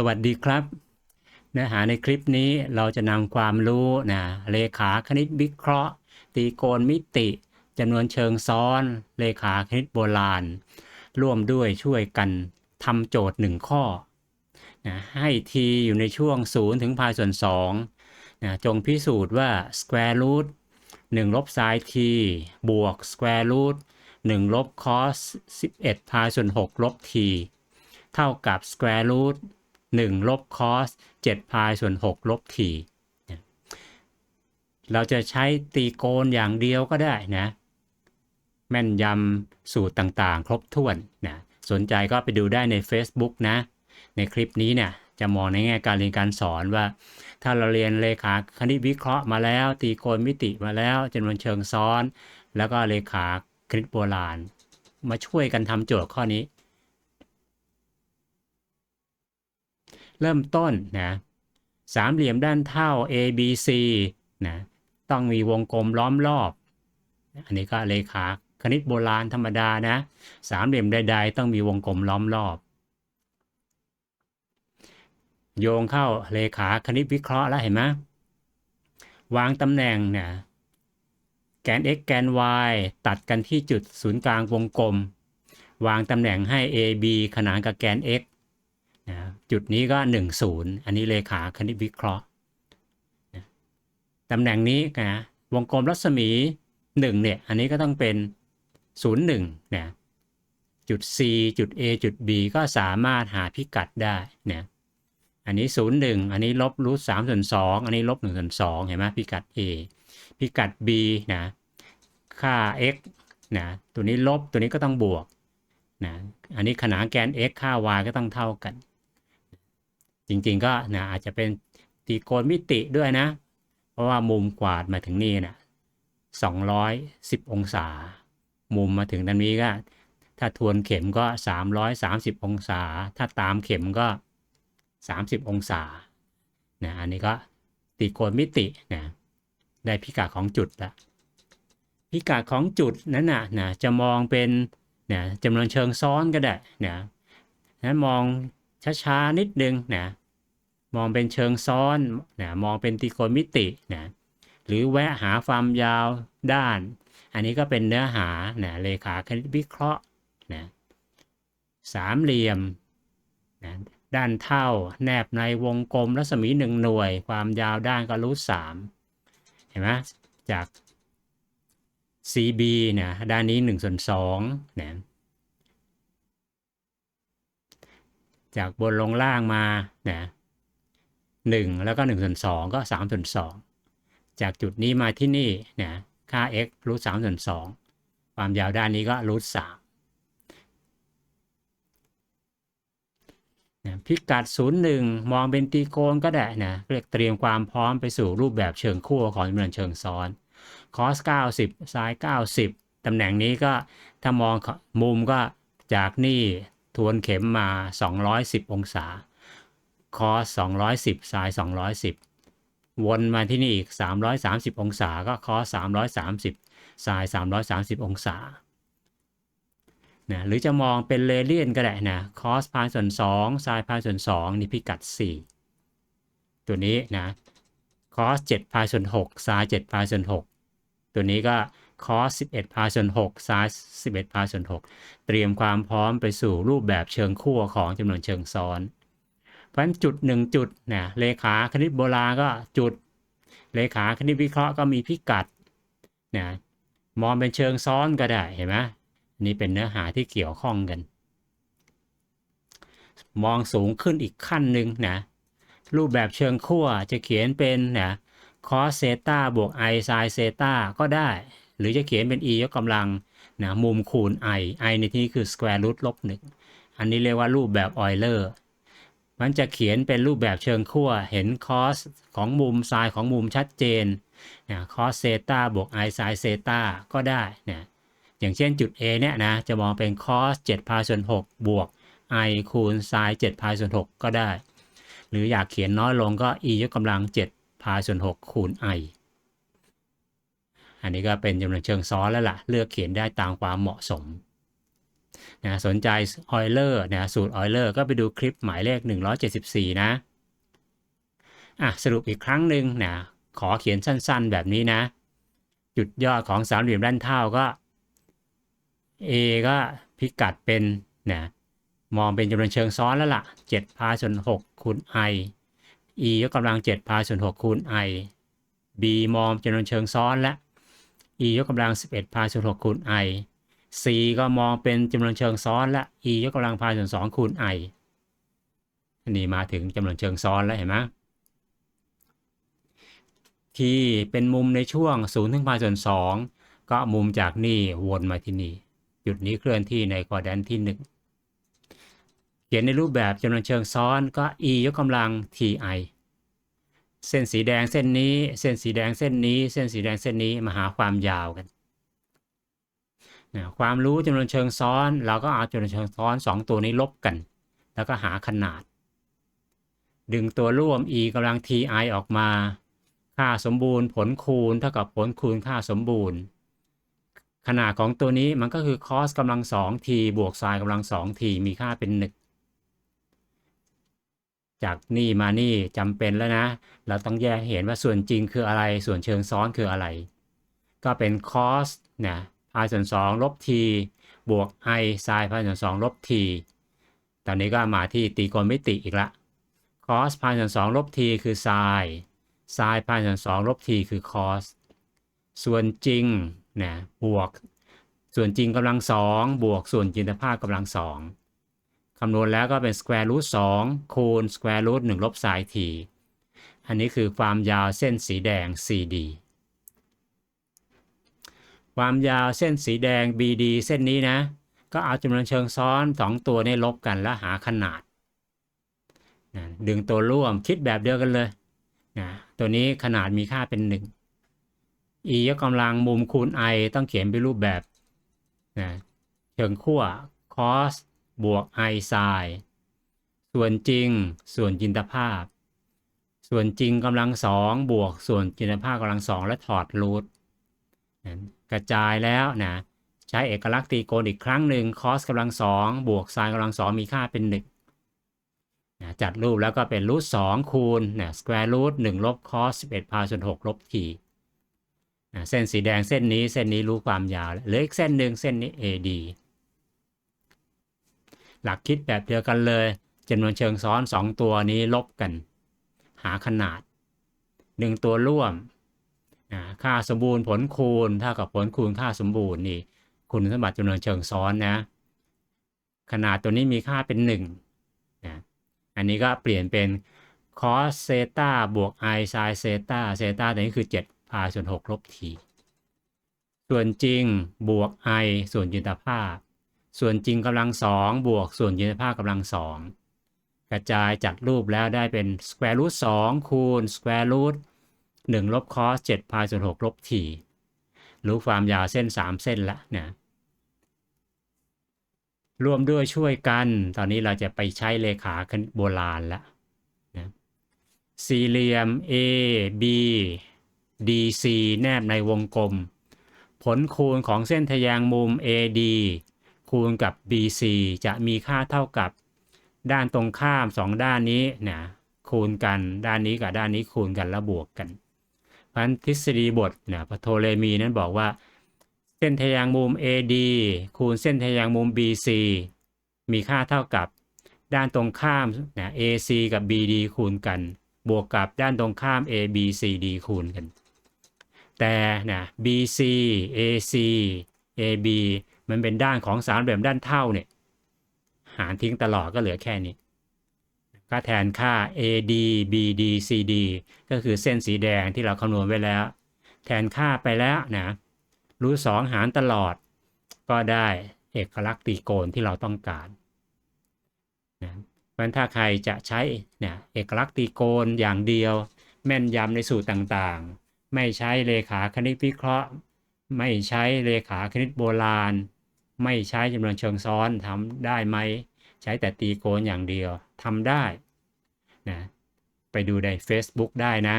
สวัสดีครับ เนื้อหาในคลิปนี้เราจะนำความรู้นะเลขาคณิตวิเคราะห์ ตีโกณมิติจำนวนเชิงซ้อน เลขาคณิตโบราณ ร่วมด้วยช่วยกันทำโจทย์หนึ่งข้อนะให้ t อยู่ในช่วง 0 ถึงพายส่วน2นะจงพิสูจน์ว่า square root 1 ลบ sin t บวก square root 1 ลบ cos 11พายส่วน6ลบ t เท่ากับ square root 1 ลบ cos 7พายส่วน 6 ลบ t เราจะใช้ตีโกณอย่างเดียวก็ได้นะ แม่นยำสูตรต่างๆ ครบถ้วนนะสนใจก็ไปดูได้ใน Facebook นะ ในคลิปนี้เนี่ยจะมองในแง่การเรียนการสอนว่า ถ้าเราเรียนเลขาคณิตวิเคราะห์มาแล้ว ตีโกณมิติมาแล้วจำนวนเชิงซ้อน แล้วก็เลขาคณิตโบราณ มาช่วยกันทำโจทย์ข้อนี้ เริ่มต้นนะสามเหลี่ยมด้านเท่า ABC นะต้องมีวงกลมล้อมรอบ อันนี้ก็เลขาคณิตโบราณธรรมดานะสามเหลี่ยมใดๆ ต้องมีวงกลมล้อมรอบ โยงเข้าเลขาคณิตวิเคราะห์แล้วเห็นไหมวางตำแหน่งเนี่ยแกน x แกน y ตัดกันที่จุดศูนย์กลางวงกลม วางตำแหน่งให้ AB ขนานกับแกน x นะจุดนี้ก็ 1 0 อันนี้เลขาคณิตวิเคราะห์นะตำแหน่งนี้นะวงกลมรัศมี 1 เนี่ย อันนี้ก็ต้องเป็น 0 1นะจุด C จุด A จุด B ก็สามารถหาพิกัดได้นะอันนี้ 0 1 อันนี้ลบรูท3ส่วน2อันนี้ลบ1ส่วน2เห็นไหมพิกัด A พิกัด b นะค่า x นะตัวนี้ลบตัวนี้ก็ต้องบวกนะอันนี้ขนานแกน x ค่า y ก็ต้องเท่ากัน จริงๆก็นะอาจจะเป็นตีโกณมิติด้วยนะ เพราะว่ามุมกวาดมาถึงนี่นะ210 องศา มุมมาถึงด้านนี้ก็ ถ้าทวนเข็มก็ 330 องศา ถ้าตามเข็มก็ 30 องศานะอันนี้ก็ตีโกณมิตินะได้พิกัดของจุดละพิกัดของจุดนั้นนะนะจะมองเป็นนะจำนวนเชิงซ้อนก็ได้นะนั้นมอง ช้าๆนิดนึงนะมองเป็นเชิงซ้อนนะมองเป็นตรีโกณมิตินะหรือแวะหาความยาวด้าน อันนี้ก็เป็นเนื้อหานะเลขาคณิตวิเคราะห์นะสามเหลี่ยมนะด้านเท่าแนบในวงกลมรัศมีหนึ่งหน่วย ความยาวด้านก็รูทสามเห็นไหมจาก CB นี่ยด้านนี้1ส่วน2นะ จากบนลงล่างมานะ1แล้วก็1ส่วน2ก็3ส่วน2จากจุดนี้มาที่นี่นะค่า x รูท3ส่วน2ความยาวด้านนี้ก็รูท3นะพิกัด 01 มองเป็นตีโกนก็ได้นะเรียกเตรียมความพร้อมไปสู่รูปแบบเชิงคู่ของจำนวนเชิงซ้อน cos 90 sin 90 ตำแหน่งนี้ก็ถ้ามองมุมก็จากนี่ ทวนเข็มมา 210 องศา cos 210 sin 210 วนมาที่นี่อีก 330 องศา ก็ cos 330 sin 330 องศานะหรือจะมองเป็นเลเลียนก็ได้นะ cos พายส่วน2 sin พายส่วน2นี่พิกัด 4 ตัวนี้นะ cos 7พายส่วน6 sin 7พายส่วน6ตัวนี้ก็ cos 11พายส่วน6 sin 11พายส่วน6เตรียมความพร้อมไปสู่รูปแบบเชิงคู่ของจำนวนเชิงซ้อน เพราะฉะนั้นจุด 1 จุดนะเลขาคณิตโบราณก็จุด เลขาคณิตวิเคราะห์ก็มีพิกัดนะมองเป็นเชิงซ้อนก็ได้เห็นไหมนี่เป็นเนื้อหาที่เกี่ยวข้องกัน มองสูงขึ้นอีกขั้นหนึ่งนะรูปแบบเชิงขั้วจะเขียนเป็นนะ cos เซตาบวก i sin เซตาก็ได้ หรือจะเขียนเป็น e ยกกำลังนะมุมคูณ i i ในที่นี้คือ square root ลบหนึ่งอันนี้เรียกว่ารูปแบบออยเลอร์มันจะเขียนเป็นรูปแบบเชิงขั้ว เห็น cos ของมุม sin ของมุมชัดเจนนะ cos เซตาบวก i sin เซตาก็ได้นะอย่างเช่นจุด A เนี่ยนะจะมองเป็น cos 7พายส่วน6บวก i คูณ sin 7พายส่วน6ก็ได้ หรืออยากเขียนน้อยลงก็ e ยกกำลัง7พายส่วน6คูณ i อันนี้ก็เป็นจำนวนเชิงซ้อนแล้วล่ะ เลือกเขียนได้ตามความเหมาะสมนะสนใจออยเลอร์นะสูตรออยเลอร์ก็ไปดูคลิปหมายเลข 174 นะอะสรุปอีกครั้งหนึ่งนะขอเขียนสั้นๆ แบบนี้นะ จุดยอดของสามเหลี่ยมด้านเท่าก็ A ก็พิกัดเป็นนะมองเป็นจำนวนเชิงซ้อนแล้วล่ะ7พาส่วน6คูณ i e ยกกำลัง7พาส่วน6คูณ i b มองจำนวนเชิงซ้อนและ e ยกกำลัง 11พาส่วน6คูณ i c ก็มองเป็นจำนวนเชิงซ้อนและ e ยกกำลังพาส่วน2คูณ i อันนี้มาถึงจำนวนเชิงซ้อนแล้วเห็นไหมที่เป็นมุมในช่วง0ถึงพาส่วน2ก็มุมจากนี่วนมาที่นี่จุดนี้เคลื่อนที่ในคอแดนที่ 1 เขียนในรูปแบบจำนวนเชิงซ้อนก็ e ยกกำลัง ti เส้นสีแดงเส้นนี้ เส้นสีแดงเส้นนี้ เส้นสีแดงเส้นนี้มาหาความยาวกันนะความรู้จำนวนเชิงซ้อน เราก็เอาจำนวนเชิงซ้อน 2 ตัวนี้ลบกัน แล้วก็หาขนาด ดึงตัวร่วม e กำลัง ti ออกมา ค่าสมบูรณ์ผลคูณเท่ากับผลคูณค่าสมบูรณ์ ขนาดของตัวนี้มันก็คือ cos กำลัง 2t บวก sin กำลัง 2t มีค่าเป็น 1 จากนี่มานี่จำเป็นแล้วนะ เราต้องแยกเห็นว่าส่วนจริงคืออะไร ส่วนเชิงซ้อนคืออะไร ก็เป็น cos นะ i ส่วน2ลบ t บวก i sin พายส่วน2ลบ t ตอนนี้ก็มาที่ตีกณมิติอีกละ cos พายส่วน2ลบ t คือ sin sin พายส่วน2ลบ t คือ cos ส่วนจริงนะบวก ส่วนจริงกำลังสองบวกส่วนจินตภาพกำลังสอง คำนวณแล้วก็เป็น square root 2คูณ square root 1 ลบ sin t อันนี้คือความยาวเส้นสีแดง CD ความยาวเส้นสีแดง BD เส้นนี้นะ ก็เอาจำนวนเชิงซ้อน 2 ตัวนี้ลบกันแล้วหาขนาดนะดึงตัวร่วมคิดแบบเดียวกันเลยนะตัวนี้ขนาดมีค่าเป็น 1 e ยกกำลังมุมคูณ i ต้องเขียนเป็นรูปแบบนะเชิงขั้ว cos บวก i sin ส่วนจริงส่วนจินตภาพ ส่วนจริงกำลังสองบวกส่วนจินตภาพกำลังสองและถอดรูทกระจายแล้วนะใช้เอกลักษณ์ตีโกณอีกครั้งหนึ่ง cos กำลังสองบวก sin กำลังสองมีค่าเป็นหนึ่งนะจัดรูปแล้วก็เป็นรูทสองคูณนะ square root หนึ่งลบ cos สิบเอ็ดพาส่วนหกลบ t นะเส้นสีแดงเส้นนี้เส้นนี้รู้ความยาวเหลืออีกเส้นหนึ่งเส้นนี้ AD หลักคิดแบบเดียวกันเลยจำนวนเชิงซ้อน 2 ตัวนี้ลบกัน หาขนาด 1 ตัวร่วม ค่าสมบูรณ์ผลคูณเท่ากับผลคูณค่าสมบูรณ์นี่คุณสมบัติจำนวนเชิงซ้อนนะ ขนาดตัวนี้มีค่าเป็น1นะอันนี้ก็เปลี่ยนเป็น cos เซตาบวก i sin เซตาเซตาตัวนี้คือ7 r ส่วน 6 ลบ t ส่วนจริงบวก i ส่วนจินตภาพ ส่วนจริงกำลังสองบวกส่วนยืนภาพกำลังสองกระจายจัดรูปแล้วได้เป็น square root 2คูณ square root 1ลบ cos 7พายส่วน6ลบ t รู้ความยาวเส้น 3 เส้นละนะรวมด้วยช่วยกัน ตอนนี้เราจะไปใช้เลขาคณิตโบราณละนะสี่เหลี่ยม A B DC แนบในวงกลม ผลคูณของเส้นทแยงมุม AD คูณกับ BC จะมีค่าเท่ากับด้านตรงข้าม 2 ด้านนี้นะคูณกันด้านนี้กับด้านนี้คูณกันแล้วบวกกันเพราะทฤษฎีบทนะพโทเลมีนั้นบอกว่า เส้นทแยงมุม AD คูณเส้นทแยงมุม BC มีค่าเท่ากับด้านตรงข้ามนะ AC กับ BD คูณกัน บวกกับด้านตรงข้าม ABCD คูณกัน แต่นะ BC AC AB มันเป็นด้านของสามเหลี่ยมด้านเท่าเนี่ย หารทิ้งตลอดก็เหลือแค่นี้ก็แทนค่า AD BD CD ก็คือเส้นสีแดงที่เราคำนวณไว้แล้ว แทนค่าไปแล้วนะรูทสองหารตลอด ก็ได้เอกลักษณ์ตรีโกณที่เราต้องการนะเพราะถ้าใครจะใช้เนี่ยเอกลักษณ์ตรีโกณอย่างเดียว แม่นยำในสูตรต่างๆ ไม่ใช้เลขาคณิตวิเคราะห์ ไม่ใช้เลขาคณิตโบราณ ไม่ใช้จำนวนเชิงซ้อนทำได้ไหม ใช้แต่ตีโกนอย่างเดียวทำได้นะไปดูใน Facebook ได้นะ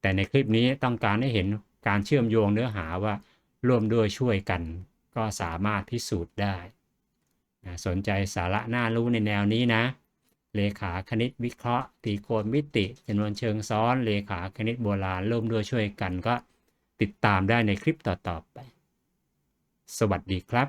แต่ในคลิปนี้ต้องการให้เห็นการเชื่อมโยงเนื้อหาว่าร่วมด้วยช่วยกัน ก็สามารถพิสูจน์ได้นะสนใจสาระน่ารู้ในแนวนี้นะ เลขาคณิตวิเคราะห์ ตีโกณมิติจำนวนเชิงซ้อน เลขาคณิตโบราณร่วมด้วยช่วยกันก็ติดตามได้ในคลิปต่อๆไป สวัสดีครับ